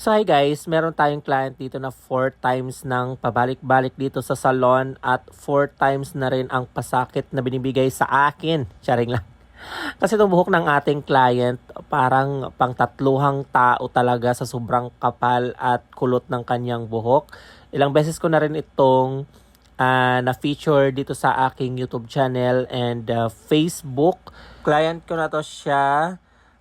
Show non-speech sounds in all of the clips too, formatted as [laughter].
So hi guys, meron tayong client dito na 4 times ng pabalik-balik dito sa salon at 4 times na rin ang pasakit na binibigay sa akin. Charing lang. [laughs] Kasi itong buhok ng ating client, parang pangtatluhang tao talaga sa sobrang kapal at kulot ng kanyang buhok. Ilang beses ko na rin itong ah, na-feature dito sa aking YouTube channel and ah, Facebook. Client ko na to siya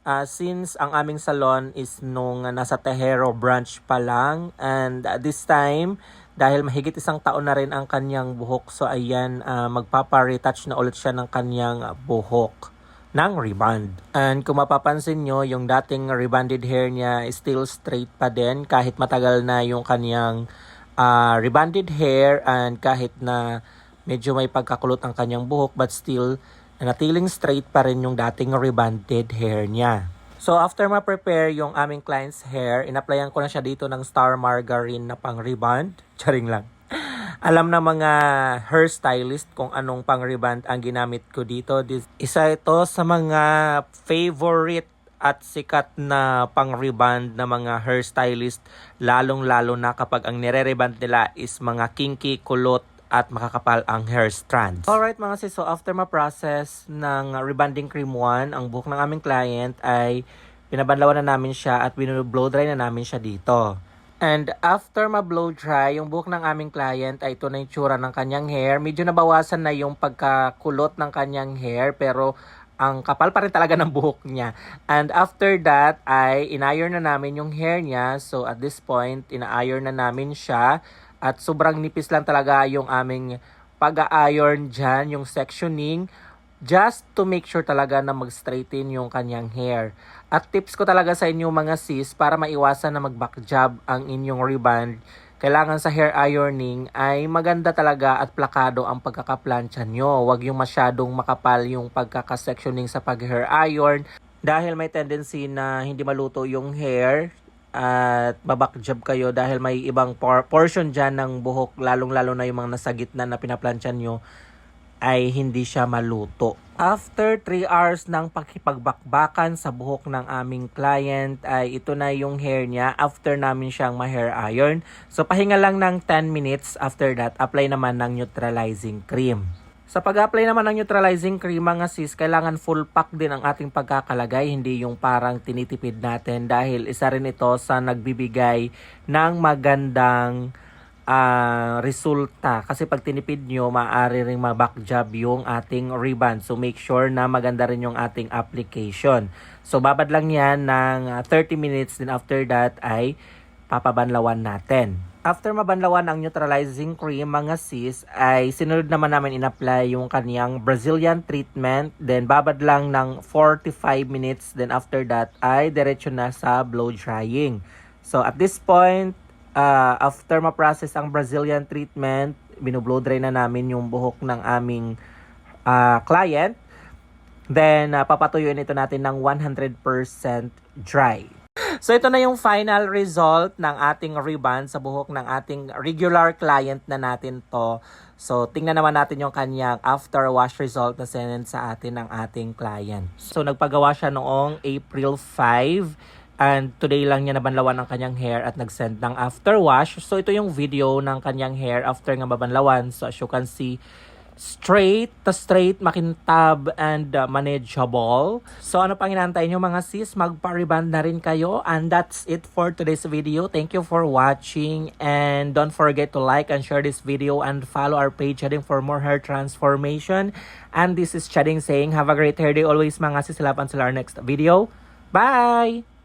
Ah, since ang aming salon is nung nasa Tejero branch pa lang and ah, this time dahil mahigit isang taon na rin ang kanyang buhok so ayan ah, magpapa-retouch na ulit siya ng kanyang buhok ng reband. And kung mapapansin nyo, yung dating rebanded hair niya still straight pa din kahit matagal na yung kanyang ah, rebanded hair and kahit na medyo may pagkakulot ang kanyang buhok but still natiling straight pa rin yung dating rebanded hair niya. So after ma-prepare yung aming client's hair, inapplyan ko na siya dito ng Star Margarine na pang reband. [laughs] Charing lang. Alam na mga hairstylist kung anong pang reband ang ginamit ko dito. Isa ito sa mga favorite at sikat na pang reband na mga hairstylist lalong lalo na kapag ang nire-reband nila is mga kinky, kulot at makakapal ang hair strands. Alright mga sis, so after ma-process ng rebanding cream 1, ang buhok ng aming client ay pinabanlawan na namin siya at binublow dry na namin siya dito. And after ma-blow dry, yung buhok ng aming client ay ito na yung tsura ng kanyang hair. Medyo nabawasan na yung pagkakulot ng kanyang hair pero ang kapal pa rin talaga ng buhok niya. And after that ay inayon na namin yung hair niya. So at this point, ina-iron na namin siya. At sobrang nipis lang talaga yung aming pag-iron dyan, yung sectioning just to make sure talaga na mag-straighten yung kanyang hair. At tips ko talaga sa inyo mga sis para maiwasan na mag-back job ang inyong reband, kailangan sa hair ironing ay maganda talaga at plakado ang pagkakaplansya nyo. Huwag yung masyadong makapal yung pagkakasectioning sa pag-hair iron dahil may tendency na hindi maluto yung hair at babak job kayo dahil may ibang por- portion dyan ng buhok lalong-lalo na yung mga nasa gitna na pinaplansya nyo ay hindi siya maluto. After 3 hours ng pakipagbakbakan sa buhok ng aming client ay ito na yung hair niya after namin siyang ma-hair iron. So pahinga lang ng 10 minutes after that, apply naman ng neutralizing cream. Sa pag-apply naman ng neutralizing cream mga sis, kailangan full pack din ang ating pagkakalagay, hindi yung parang tinitipid natin dahil isa rin ito sa nagbibigay ng magandang ah, resulta. Kasi pag tinipid nyo, maaari ring maback job yung ating reband. So make sure na maganda rin yung ating application. So babad lang yan ng ah, 30 minutes, then after that ay papabanlawan natin. After mabanlawan ang neutralizing cream, mga sis, ay sinunod naman namin in-apply yung kaniyang Brazilian treatment. Then, babad lang ng 45 minutes. Then, after that, ay diretso na sa blow drying. So, at this point, uh, after ma-process ang Brazilian treatment, binublow dry na namin yung buhok ng aming ah, client. Then, uh, papatuyuin ito natin ng 100% dry. [laughs] So ito na yung final result ng ating reband sa buhok ng ating regular client na natin to. So tingnan naman natin yung kanyang after wash result na sinend sa atin ng ating client. So nagpagawa siya noong April 5 and today lang niya nabanlawan ang kanyang hair at nag-send ng after wash. So ito yung video ng kanyang hair after nga mabanlawan. So as you can see, straight, ta straight, makintab, and uh, manageable. So ano pang inantay nyo mga sis, magpa-reband na rin kayo. And that's it for today's video. Thank you for watching. And don't forget to like and share this video and follow our page heading for more hair transformation. And this is Chading saying, have a great hair day always mga sis. Laban sa our next video. Bye!